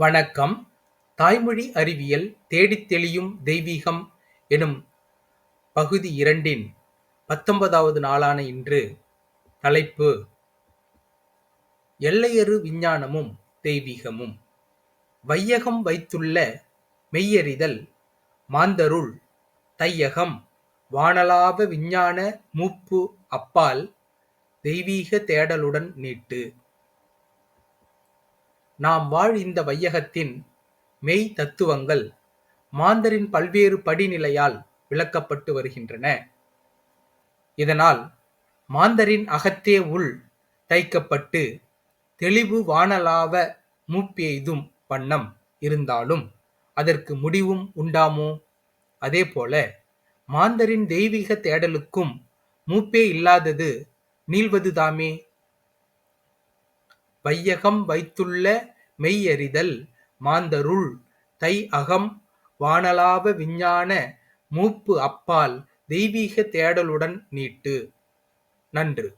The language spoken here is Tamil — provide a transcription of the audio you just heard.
வணக்கம். தாய்மொழி அறிவியல் தேடித் தெளியும் தெய்வீகம் எனும் பகுதி இரண்டின் பத்தொன்பதாவது நாளான இன்று தலைப்பு எல்லையறு விஞ்ஞானமும் தெய்வீகமும். வையகம் வைத்துள்ள மெய்யறிதல் மாந்தருள் தையகம் வானலாவ விஞ்ஞான மூப்பு அப்பால் தெய்வீக தேடலுடன் நீட்டு. நாம் வாழ் இந்த வையகத்தின் மெய் தத்துவங்கள் மாந்தரின் பல்வேறு படிநிலையால் விளக்கப்பட்டு வருகின்றன. இதனால் மாந்தரின் அகத்தே உள் தைக்கப்பட்டு தெளிவு வானலாவ மூப்பெய்தும் வண்ணம் இருந்தாலும் அதற்கு முடிவும் உண்டாமோ? அதேபோல மாந்தரின் தெய்வீக தேடலுக்கும் மூப்பே இல்லாதது நீள்வதுதாமே. வையகம் வைத்துள்ள மெய்யறிதல் மாந்தருள் தைஅகம் வானளாவ விஞ்ஞான மூப்பு அப்பால் தெய்வீக தேடலுடன் நீட்டு. நன்று